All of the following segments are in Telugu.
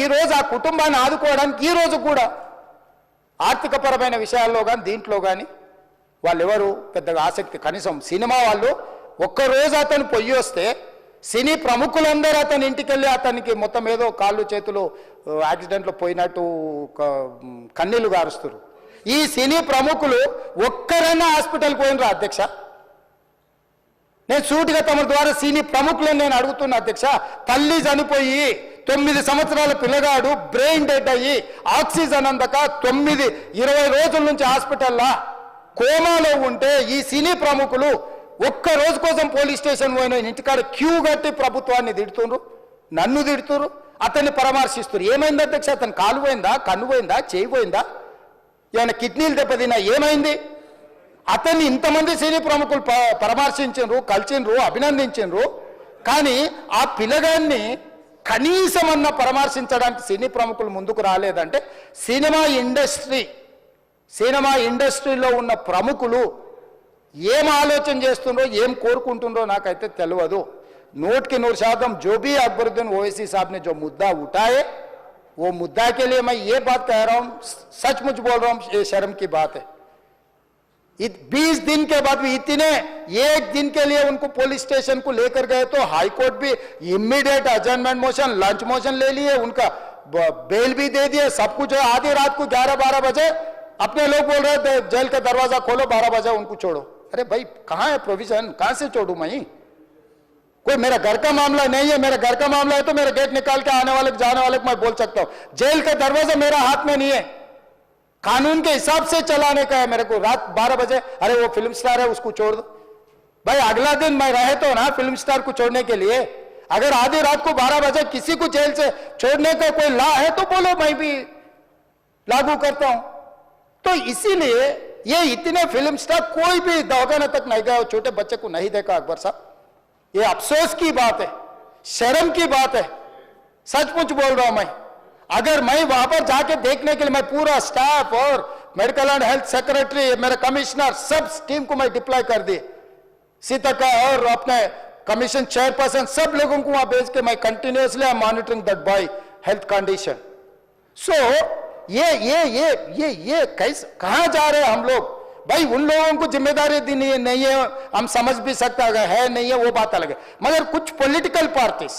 ఈ రోజు ఆ కుటుంబాన్ని ఆదుకోవడానికి ఈ రోజు కూడా ఆర్థికపరమైన విషయాల్లో కానీ దీంట్లో కానీ వాళ్ళు ఎవరు పెద్దగా ఆసక్తి కనీసం సినిమా వాళ్ళు ఒక్కరోజు అతను పొయ్యి వస్తే సినీ ప్రముఖులందరూ అతని ఇంటికి వెళ్ళి అతనికి మొత్తం ఏదో కాళ్ళు చేతులు యాక్సిడెంట్లో పోయినట్టు కన్నీళ్ళు గారుస్తారు. ఈ సినీ ప్రముఖులు ఒక్కరైనా హాస్పిటల్ పోయినరా అధ్యక్ష? నేను సూటిగా తమ ద్వారా సినీ ప్రముఖులను నేను అడుగుతున్నా అధ్యక్ష తల్లి చనిపోయి తొమ్మిది సంవత్సరాల పిల్లగాడు బ్రెయిన్ డెడ్ అయ్యి ఆక్సిజన్ అందక తొమ్మిది ఇరవై రోజుల నుంచి హాస్పిటల్లా కోమాలో ఉంటే ఈ సినీ ప్రముఖులు ఒక్క రోజు కోసం పోలీస్ స్టేషన్ పోయిన ఇంటికాడ క్యూ కట్టి ప్రభుత్వాన్ని తిడుతుండ్రు నన్ను తిడుతురు అతన్ని పరామర్శిస్తున్నారు ఏమైంది అధ్యక్ష? అతను కాలు పోయిందా కన్ను పోయిందా చేయి పోయిందా? ఏమైనా కిడ్నీలు దెబ్బతిన్నా ఏమైంది? అతన్ని ఇంతమంది సినీ ప్రముఖులు పరామర్శించు కలిసిండ్రు అభినందించిండ్రు. కానీ ఆ పిల్లగాన్ని కనీసం అన్న పరామర్శించడానికి సినీ ప్రముఖులు ముందుకు రాలేదంటే సినిమా ఇండస్ట్రీ సినిమా ఇండస్ట్రీలో ఉన్న ప్రముఖులు ఏం ఆలోచన చేస్తుండ్రో ఏం కోరుకుంటుండ్రో నాకైతే తెలియదు నూటికి నూరు శాతం जो भी अकबरुद्दीन ओवैसी साहब ने जो मुद्दा उठाए वो मुद्दा के लिए मैं ये बात कह रहा हूं सचमुच बोल रहा हूं ये शर्म की बात है बीस दिन के बाद भी इतने, एक दिन के लिए उनको पुलिस स्टेशन को लेकर गए तो हाई कोर्ट भी immediate adjournment motion lunch motion ले लिए, उनका बेल भी दे दिए, सब कुछ आधी रात को ग्यारह बारह बजे अपने लोग बोल रहे थे, जेल का दरवाज़ा खोलो, बारह बजे उनको छोड़ो। अरे भाई, कहाँ है प्रोविज़न कहाँ से छोड़ू मैं? कोई मेरा घर का मामला नहीं है, मेरा घर का मामला है तो मेरा गेट निकाल के आने वाले, जाने वाले को मैं बोल सकता हूँ। जेल का दरवाज़ा मेरा हाथ में नहीं है। कानून के हिसाब से चलाने का है मेरे को। रात बारह बजे, अरे वो फ़िल्म स्टार है, उसको छोड़ दो। भाई, अगला दिन मैं रहे तो ना फ़िल्म स्टार को छोड़ने के लिए। अगर आधी रात को बारह बजे किसी को जेल से छोड़ने का कोई ला है तो बोलो मैं भी लागू करता हूँ। तो इसीलिए ये इतने फ़िल्म स्टार कोई भी दवाखाने तक नहीं गया छोटे बच्चे को नहीं देखा अकबर साहब। ये अफसोस की बात है, शर्म की बात है। सचमुच बोल रहा हूँ मैं। अगर मैं वहाँ पर जाके देखने के लिए मैं पूरा स्टाफ और मेडिकल एंड हेल्थ सेक्रेटरी मेरा कमिश्नर सब टीम को मैं डिप्लॉय कर दिए सीतका और अपने कमीशन चेयरपर्सन सब लोगों को वहाँ भेज के मैं continuously I monitoring that boy health condition so ये ये ये ये ये कैसे, कहाँ जा रहे हैं हम लोग? भाई, उन लोगों को ज़िम्मेदारी दी नहीं है, हम समझ भी सकते, अगर है, नहीं है, वो बात अलग है। मगर कुछ पॉलिटिकल पार्टीज़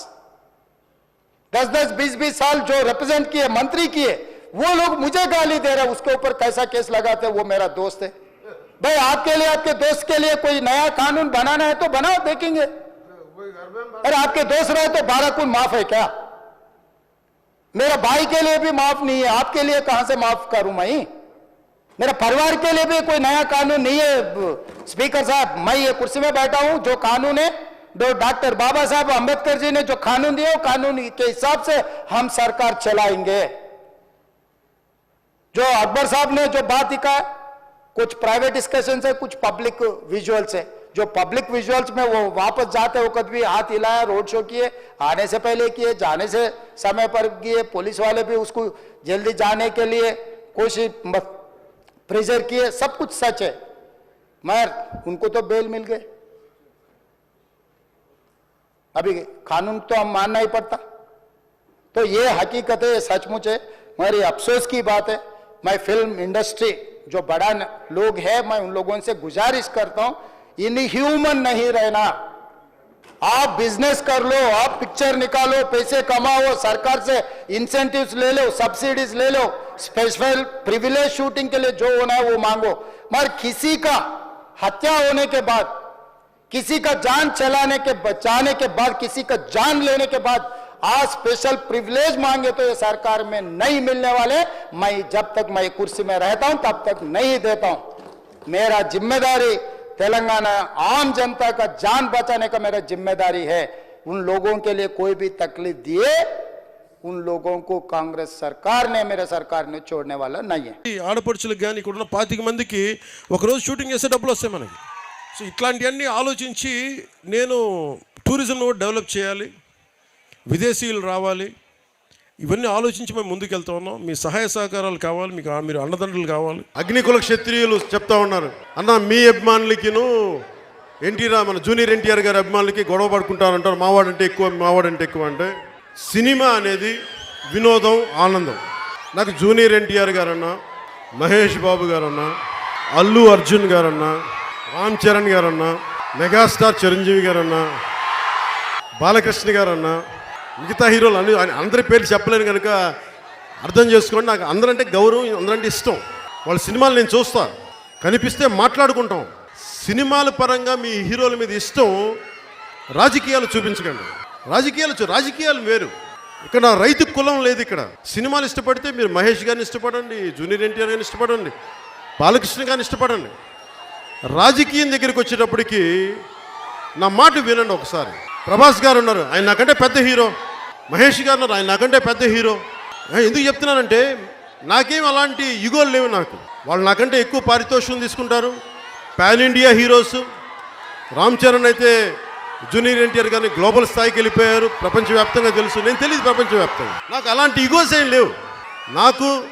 दस दस बीस बीस साल जो रिप्रेजेंट किए, मंत्री किए, वो लोग मुझे गाली दे रहे उसके ऊपर कैसा केस लगाते वो मेरा दोस्त है। भाई, आपके लिए, आपके दोस्त के लिए कोई नया कानून बनाना है तो बनाओ, देखेंगे। अरे, आपके दोस्त रहे तो बारह कुल माफ़ है क्या? मेरा भाई के लिए भी माफ़ नहीं है, आपके लिए कहाँ से माफ़ करूँ मैं? मेरा परिवार के लिए भी कोई नया कानून नहीं है। स्पीकर साहब, मैं ये कुर्सी में बैठा हूँ, जो कानून है डॉक्टर बाबा साहब अंबेडकर जी ने जो कानून वो कानून के हिसाब से हम सरकार चलाएँगे। जो अकबर साहब ने जो बात दिखा, कुछ प्राइवेट डिस्कशन है कुछ पब्लिक विजुअल्स है जो पब्लिक विजुअल्स में वो वापस जाते वक्त भी हाथ हिलाया रोड शो किए, आने से पहले किए, जाने से समय पर किए पुलिस वाले भी उसको जल्दी जाने के लिए कोशिश प्रेशर किए, सब कुछ सच है। मगर उनको तो बेल मिल गए। अभी कानून तो हम मानना ही पड़ता। तो ये हकीकत है सचमुच है। मेरी अफसोस की बात है। मैं फ़िल्म इंडस्ट्री जो बड़ा लोग है, मैं उन लोगों से गुजारिश करता हूँ इन ह्यूमन नहीं रहना। आप बिज़नेस कर लो, आप पिक्चर निकालो, पैसे कमाओ, सरकार से इंसेंटिव्स ले लो सब्सिडीज ले लो स्पेशल प्रिविलेज शूटिंग के लिए जो होना है वो मांगो। मगर किसी का हत्या होने के बाद किसी का जान चलाने के बचाने के बाद किसी का जान लेने के बाद आज स्पेशल प्रिविलेज मांगे तो ये सरकार में नहीं मिलने वाले मैं जब तक मैं कुर्सी में रहता हूं तब तक नहीं देता हूं मेरा जिम्मेदारी तेलंगाना आम जनता का जान बचाने का मेरा जिम्मेदारी है उन लोगों के लिए कोई भी तकलीफ दिए उन लोगों को कांग्रेस सरकार ने मेरे सरकार ने छोड़ने वाला नहीं है ఈ ఆడపడుచులకు కానీ ఇక్కడ ఉన్న పాతిక మందికి ఒకరోజు షూటింగ్ చేసే డబ్బులు వస్తాయి మనకి సో ఇట్లాంటివన్నీ ఆలోచించి నేను టూరిజం కూడా డెవలప్ చేయాలి విదేశీయులు రావాలి. ఇవన్నీ ఆలోచించి మేము ముందుకు వెళ్తా ఉన్నాం. మీ సహాయ సహకారాలు కావాలి మీకు ఆ- మీరు అన్నదండ్రులు కావాలి. అగ్నికుల క్షత్రియులు చెప్తా ఉన్నారు. అన్న మీ అభిమానులకిను ఎన్టీఆర్ మన జూనియర్ ఎన్టీఆర్ గారి అభిమానులకి గొడవ పడుకుంటారంటారు మావాడంటే ఎక్కువ మావాడంటే ఎక్కువ అంటే సినిమా అనేది వినోదం ఆనందం. నాకు జూనియర్ ఎన్టీఆర్ గారన్నా మహేష్ బాబు గారన్నా అల్లు అర్జున్ గారన్నా రామ్ చరణ్ గారన్నా మెగాస్టార్ చిరంజీవి గారన్నా బాలకృష్ణ గారన్నా మిగతా హీరోలు అన్ని అందరి పేర్లు చెప్పలేను కనుక అర్థం చేసుకోండి. నాకు అందరంటే గౌరవం అందరంటే ఇష్టం. వాళ్ళ సినిమాలు నేను చూస్తా. కనిపిస్తే మాట్లాడుకుంటాం. సినిమాల పరంగా మీ హీరోల మీద ఇష్టం రాజకీయాలు చూపించకండి. రాజకీయాలు చూ- రాజకీయాలు వేరు. ఇక్కడ నా రైతు కులం లేదు ఇక్కడ. సినిమాలు ఇష్టపడితే మీరు మహేష్ గారిని ఇష్టపడండి జూనియర్ ఎన్టీఆర్ గారిని ఇష్టపడండి బాలకృష్ణ గారిని ఇష్టపడండి. రాజకీయం దగ్గరికి వచ్చేటప్పటికి నా మాట వినండి ఒకసారి. ప్రభాస్ గారు ఉన్నారు. ఆయన నాకంటే పెద్ద హీరో. మహేష్ గారు ఉన్నారు. ఆయన నాకంటే పెద్ద హీరో. ఎందుకు చెప్తున్నానంటే నాకేం అలాంటి యుగోలు లేవు నాకు. వాళ్ళు నాకంటే ఎక్కువ పారితోషికం తీసుకుంటారు. Pan India heroes. Ram Charan అయితే జూనియర్ ఎన్టీఆర్ గారిని గ్లోబల్ స్థాయికి వెళ్ళిపోయారు. ప్రపంచవ్యాప్తంగా తెలుసు. నేను తెలియదు ప్రపంచవ్యాప్తంగా. నాకు అలాంటి ఇగోస్ ఏం లేవు. నాకు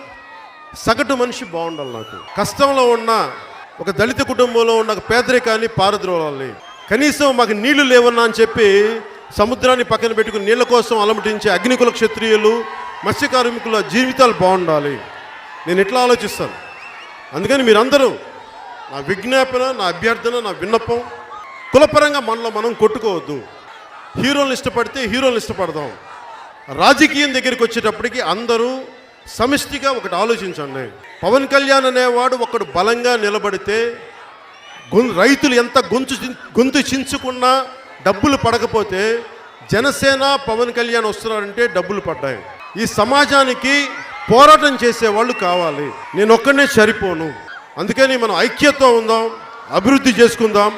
సగటు మనిషి బాగుండాలి నాకు. కష్టంలో ఉన్న ఒక దళిత కుటుంబంలో ఉన్న పేదరికాన్ని పారద్రోలాలి. కనీసం మాకు నీళ్ళు లేవన్నా అని చెప్పి సముద్రాన్ని పక్కన పెట్టుకుని నీళ్ళ కోసం అలమటించే అగ్నికుల క్షత్రియులు మత్స్య కార్మికుల జీవితాలు బాగుండాలి. నేను ఎట్లా ఆలోచిస్తాను? అందుకని మీరందరూ నా విజ్ఞాపన నా అభ్యర్థన నా విన్నపం కులపరంగా మనలో మనం కొట్టుకోవద్దు. హీరోలను ఇష్టపడితే హీరోలను ఇష్టపడదాం. రాజకీయం దగ్గరికి వచ్చేటప్పటికి అందరూ సమిష్టిగా ఒకటి ఆలోచించండి. పవన్ కళ్యాణ్ అనేవాడు ఒకడు బలంగా నిలబడితే రైతులు ఎంత గొంతు గొంతు చించుకున్నా డబ్బులు పడకపోతే జనసేన పవన్ కళ్యాణ్ వస్తున్నారంటే డబ్బులు పడ్డాయి. ఈ సమాజానికి పోరాటం చేసేవాళ్ళు కావాలి. నేను ఒక్కనే సరిపోను. అందుకని మనం ఐక్యత ఉందాం అభివృద్ధి చేసుకుందాం.